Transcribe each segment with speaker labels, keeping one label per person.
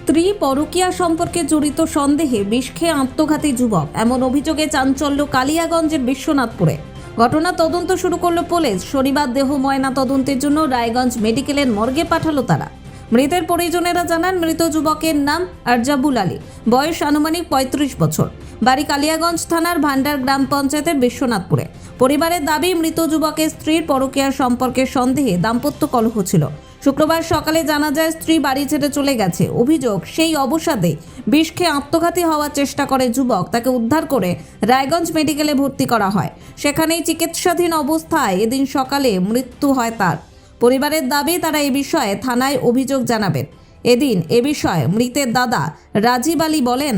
Speaker 1: স্ত্রী পরকীয়া সম্পর্কে জড়িত সন্দেহে বিষ খেয়ে আত্মঘাতী যুবক। এমন অভিযোগে চাঞ্চল্য কালিয়াগঞ্জের বিশ্বনাথপুরে। ঘটনা তদন্ত শুরু করল পুলিশ। শনিবার দেহ ময়না তদন্তের জন্য রায়গঞ্জ মেডিকেলের মর্গে পাঠালো তারা। মৃতের পরিজনেরা জানান, মৃত যুবকের নাম আরজাবুল আলী। বয়স আনুমানিক পঁয়ত্রিশ বছর। বাড়ি কালিয়াগঞ্জ থানার ভান্ডার গ্রাম পঞ্চায়েতের বিশ্বনাথপুরে। পরিবারের দাবি, মৃত যুবকের স্ত্রীর পরকীয়া সম্পর্কে সন্দেহে দাম্পত্য কলহ ছিল। শুক্রবার সকালে জানা যায় স্ত্রী বাড়ি ছেড়ে চলে গেছে। অভিযোগ সেই অবসাদে বিষ খেয়ে আত্মঘাতী হওয়ার চেষ্টা করে যুবক। তাকে উদ্ধার করে রায়গঞ্জ মেডিকেলে ভর্তি করা হয়। সেখানেই চিকিৎসাধীন অবস্থায় এদিন সকালে মৃত্যু হয় তার। পরিবারের দাবি তারা এ বিষয়ে থানায় অভিযোগ জানাবেন। এদিন এ বিষয়ে মৃতের দাদা রাজীব আলী বলেন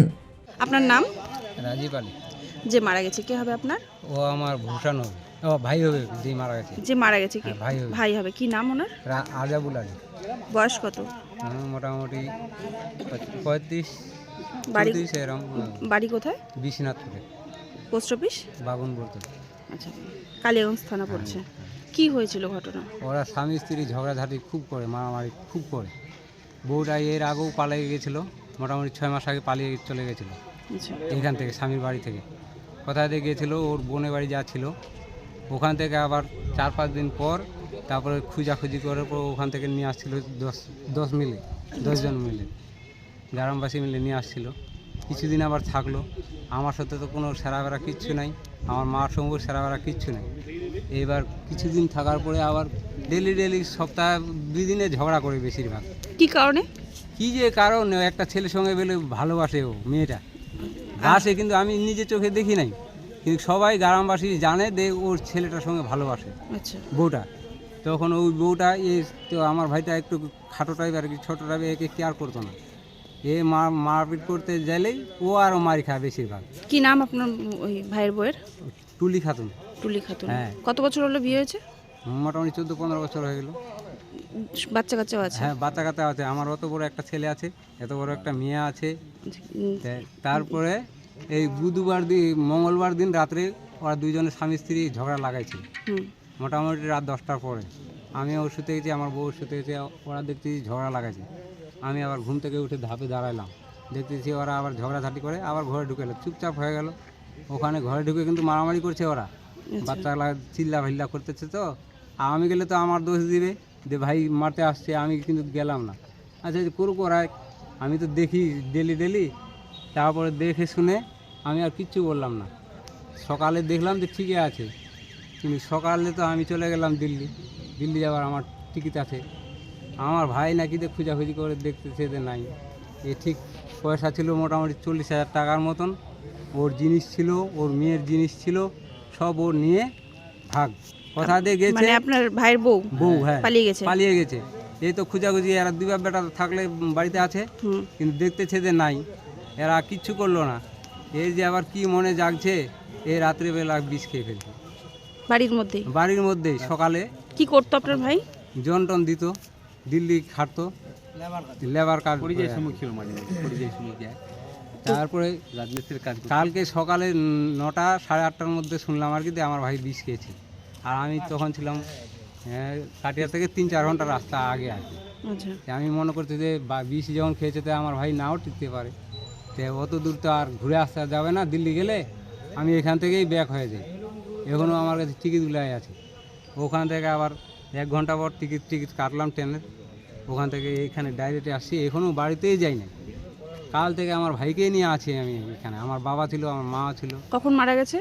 Speaker 2: আপনার নাম?
Speaker 3: রাজীব আলী।
Speaker 2: যে মারা গেছে কে হবে আপনার?
Speaker 3: ও আমার ভূষণ হবে। ও ভাই হবে যে মারা গেছে।
Speaker 2: যে মারা গেছে কি?
Speaker 3: হ্যাঁ, ভাই হবে।
Speaker 2: ভাই হবে। কি নাম ওনার?
Speaker 3: আজাবুল আলী।
Speaker 2: বয়স কত?
Speaker 3: মোটামুটি পঁয়- পঁয়ত্রিশ
Speaker 2: বাড়ি
Speaker 3: এরকম
Speaker 2: বাড়ি কোথায়?
Speaker 3: বিশ্বনাথপুরে
Speaker 2: পোস্ট অফিস?
Speaker 3: বাগুন বলতে
Speaker 2: আচ্ছা কালিয়াগঞ্জ থানা পড়ছে। কি হয়েছিল ঘটনা?
Speaker 3: ওরা স্বামী স্ত্রী ঝগড়াঝাটি খুব করে মারামারি খুব করে। বউটা এর আগেও পালিয়ে গেছিল মোটামুটি ছয় মাস আগে পালিয়ে চলে গেছিল।
Speaker 2: আচ্ছা।
Speaker 3: এখান থেকে স্বামীর বাড়ি থেকে। কোথায় দিয়ে গিয়েছিল ওর বোনের বাড়ি যা ছিল ওখান থেকে আবার চার পাঁচ দিন পর তারপরে খুঁজাখুঁজি করার পর ওখান থেকে নিয়ে আসছিল দশ দশ মিলে দশজন মিলে গ্রামবাসী মিলে নিয়ে আসছিল। কিছুদিন আবার থাকল। আমার সাথে তো কোনো সেরাবেরা কিচ্ছু নাই আমার মার সঙ্গেও সেরাবেরা কিচ্ছু নাই। এবার কিছুদিন থাকার পরে আবার ডেলি ডেলি সপ্তাহে দুই দিনে ঝগড়া করে বেশিরভাগ।
Speaker 2: কি কারণে?
Speaker 3: কি যে কারণ একটা ছেলের সঙ্গে বেলে ভালোবাসে ও মেয়েটা। আসে কিন্তু আমি নিজে চোখে দেখি নাই। কিন্তু সবাই গ্রামবাসী জানে যে ওর ছেলেটার সঙ্গে ভালোবাসে।
Speaker 2: আচ্ছা।
Speaker 3: বউটা। তখন ওই বউটা এ তো আমার ভাইটা একটু খাটো টাইপ আর কি ছোটো টাইপে একে কেয়ার করতো না। এ মার মারপিট করতে গেলেই ও আরও মারি খায় বেশিরভাগ।
Speaker 2: কি নাম আপনার ওই ভাইয়ের বউয়ের?
Speaker 3: টুলি খাতুন।
Speaker 2: টুলি খাতুন।
Speaker 3: হ্যাঁ।
Speaker 2: কত বছর হলো বিয়ে হয়েছে?
Speaker 3: মোটামুটি চোদ্দ পনেরো বছর হয়ে গেল।
Speaker 2: বাচ্চা কাচ্চাও আছে?
Speaker 3: হ্যাঁ বাচ্চা কাচ্চা আছে। আমার অত বড় একটা ছেলে আছে এত বড় একটা মেয়ে আছে। তারপরে এই বুধবার দিন মঙ্গলবার দিন রাত্রে ওরা দুইজনে স্বামী স্ত্রী ঝগড়া লাগাইছে মোটামুটি রাত দশটার পরে। আমি ওর শুতে গেছি আমার বউ শুতে গেছে ওরা দেখতেছি ঝগড়া লাগাইছে। আমি আবার ঘুম থেকে উঠে ধাপে দাঁড়াইলাম। দেখতেছি ওরা আবার ঝগড়াঝাটি করে আবার ঘরে ঢুকে এলো। চুপচাপ হয়ে গেল। ওখানে ঘরে ঢুকে কিন্তু মারামারি করছে ওরা। বাচ্চাগুলা চিল্লা ভিল্লা করতেছে তো। আমি গেলে তো আমার দোষ দিবে যে ভাই মারতে আসছে আমি কিন্তু গেলাম না। আচ্ছা করুক ওরা আমি তো দেখি ডেলি ডেলি। তারপরে দেখে শুনে আমি আর কিচ্ছু বললাম না। সকালে দেখলাম যে ঠিকই আছে। কিন্তু সকালে তো আমি চলে গেলাম দিল্লি। দিল্লি যাওয়ার আমার টিকিট আছে। আমার ভাই নাকি যে খুঁজাখুঁজি করে দেখতে যে নাই। এ ঠিক পয়সা ছিল মোটামুটি চল্লিশ হাজার টাকার মতন। ওর জিনিস ছিল ওর মেয়ের জিনিস ছিল সব ওর নিয়ে ভাগ। কথা দিয়ে গেছে।
Speaker 2: মানে আপনার ভাইয়ের বউ?
Speaker 3: বউ হ্যাঁ।
Speaker 2: পালিয়ে গেছে।
Speaker 3: পালিয়ে গেছে। এই তো খুঁজাখুঁজি এরা দুই বাপ বেটা থাকলে বাড়িতে আছে। কিন্তু দেখতেছে যে নাই। এরা কিচ্ছু করল না। এই যে আবার কি মনে জাগছে এই রাত্রিবেলা বিষ খেয়ে ফেলছে।
Speaker 2: বাড়ির মধ্যেই
Speaker 3: বাড়ির মধ্যেই সকালে।
Speaker 2: কি করতো আপনার ভাই?
Speaker 3: জন্টন দিত দিল্লি খাটতো লেবার কাজ। তারপরে রাজমিস্ত্রির কাজ কালকে সকালে নটা সাড়ে আটটার মধ্যে শুনলাম আর কি যে আমার ভাই বিষ খেয়েছে। আর আমি তখন ছিলাম হ্যাঁ, কাটিয়া থেকে তিন চার ঘণ্টা রাস্তা আগে আর কি।
Speaker 2: আচ্ছা।
Speaker 3: আমি মনে করছি যে বিষ যখন খেয়েছে তো আমার ভাই নাও টিকতে পারে। তো অত দূর তো আর ঘুরে আসতে যাবে না দিল্লি গেলে আমি এখান থেকেই ব্যাক হয়ে যাই। এখনও আমার কাছে টিকিটগুলাই আছে। ওখান থেকে আবার এক ঘণ্টা পর টিকিট টিকিট কাটলাম ট্রেনের ওখান থেকে এখানে ডাইরেক্টে আসছি এখনও বাড়িতেই যাই না কাল থেকে আমার ভাইকেই নিয়ে আছি আমি এখানে। আমার বাবা ছিল আমার মা ছিল।
Speaker 2: কখন মারা গেছে?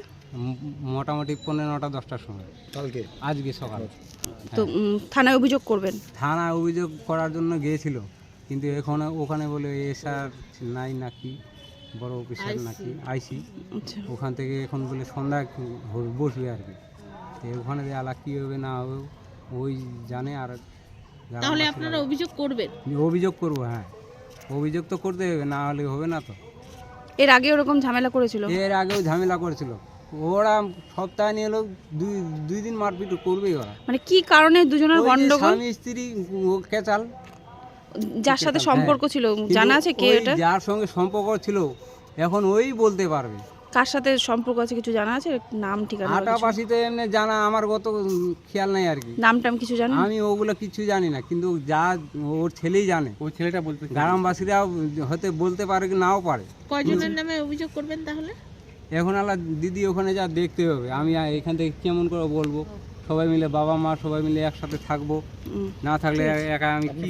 Speaker 3: মোটামুটি পনেরো নটা দশটার সময়। কালকে? আজকে সকাল।
Speaker 2: তো থানায় অভিযোগ করবেন?
Speaker 3: থানায় অভিযোগ করার জন্য গিয়েছিল। কিন্তু এখন ওখানে বলে এসআর নাই নাকি বড় অফিসার নাকি আইসি।
Speaker 2: আচ্ছা।
Speaker 3: ওখান থেকে এখন বলে সন্ধ্যা বসবে আর কি। তো ওখানে যে আলা কী হবে না হবে ওই জানে আর তাহলে আপনারা
Speaker 2: অভিযোগ করবেন?
Speaker 3: অভিযোগ করব হ্যাঁ। অভিযোগ তো করতে হবে না হলে হবে না তো।
Speaker 2: এর আগে ওরকম ঝামেলা করেছিল?
Speaker 3: এর আগেও ঝামেলা করেছিল। ওরা সপ্তাহে নিয়ে এলো দুই দুই দিন মারপিট করবেই ওরা।
Speaker 2: মানে কি কারণে দুজনের গন্ডগোল?
Speaker 3: স্বামী স্ত্রী ও কেচাল
Speaker 2: যার সাথে সম্পর্ক ছিল জানা আছে কে এটা?
Speaker 3: যার সঙ্গে সম্পর্ক ছিল এখন ওই বলতে পারবে।
Speaker 2: কার সাথে সম্পর্ক আছে কিছু জানা আছে? নাম ঠিকানা?
Speaker 3: আটাপাশিতে এমনি জানা আমার গত খেয়াল নাই আর কি।
Speaker 2: নাম টাম কিছু জানেন?
Speaker 3: আমি ওগুলো কিছু জানি না কিন্তু যা ওর ছেলেই জানে।
Speaker 4: ওই ছেলেটা বলতে
Speaker 3: গ্রামবাসীরা হতে বলতে পারে কি নাও পারে।
Speaker 5: কয়জনের নামে অভিযোগ করবেন তাহলে?
Speaker 3: এখন আলা দিদি ওখানে যা দেখতে হবে। আমি এখান থেকে কেমন করে বলব? সবাই মিলে বাবা মা সবাই মিলে একসাথে থাকব। না থাকলে একা আমি কি